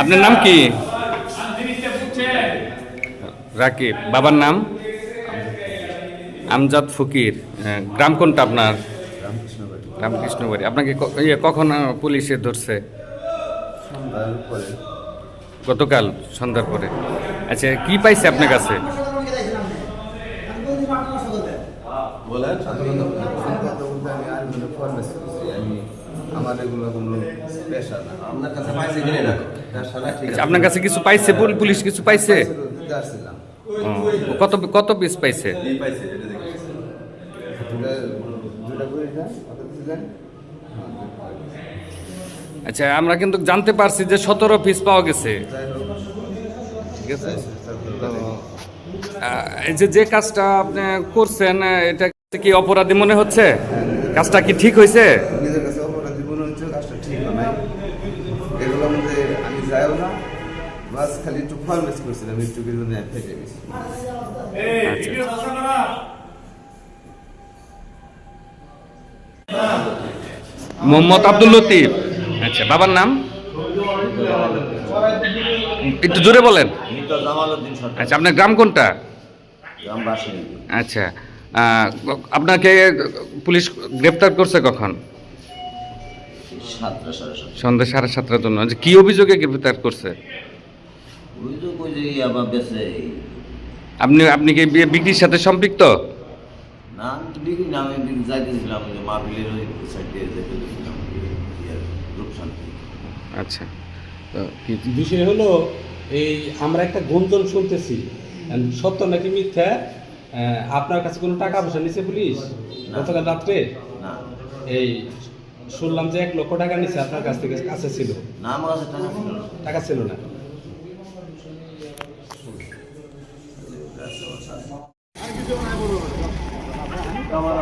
আপনার নাম কি? রাকিব। বাবার নাম? আমজাদ ফকির। হ্যাঁ, গ্রাম কোনটা আপনার? রামকৃষ্ণবাড়ি। আপনাকে ইয়ে কখন পুলিশে ধরছে? গতকাল সন্ধ্যার পরে। আচ্ছা কি পাইছে আপনার কাছে? বলেন মানে আমার এগুলো কোনো পেশা না। আপনার কাছে পাইছে কিনে না আপনার কাছে কিছু পাইছে? পুল- পুলিশ কিছু পাইছে? কত কত পিস পাইছে? আচ্ছা আমরা কিন্তু জানতে পারছি যে সতেরো পিস পাওয়া গেছে। ঠিক আছে? যে যে কাজটা আপনি করছেন এটা কি অপরাধী মনে হচ্ছে? কাজটা কি ঠিক হয়েছে? নিজের কাছে অপরাধী মনে হচ্ছে কাজটা ঠিক নাই। এগুলোর মধ্যে আমি যাইও না বাস খালি একটু ফরমেস করছিলাম একটু কিন্তু আমি ফেটে গেছি। মোহাম্মদ আব্দুল লতিফ। আচ্ছা বাবার নাম? একটু জোরে বলেন। আচ্ছা আপনার গ্রাম কোনটা? আচ্ছা আপনাকে পুলিশ গ্রেপ্তার করছে কখন? সন্ধ্যা সাড়ে সাতটার জন্য। কি অভিযোগে গ্রেপ্তার করছে? আপনি আপনি কি বিক্রির সাথে সম্পৃক্ত? ইয়ে, আচ্ছা। বিষয় হলো এই আমরা একটা গুঞ্জন শুনতেছি সত্য নাকি মিথ্যা? আপনার কাছে কোনো টাকা পয়সা নিছে পুলিশ? গতকাল রাত্রে? এই শুনলাম যে এক লক্ষ টাকা নিছে আপনার কাছ থেকে কাছে ছিল। না আমার কাছে টাকা ছিল না। টাকা ছিল না। আমার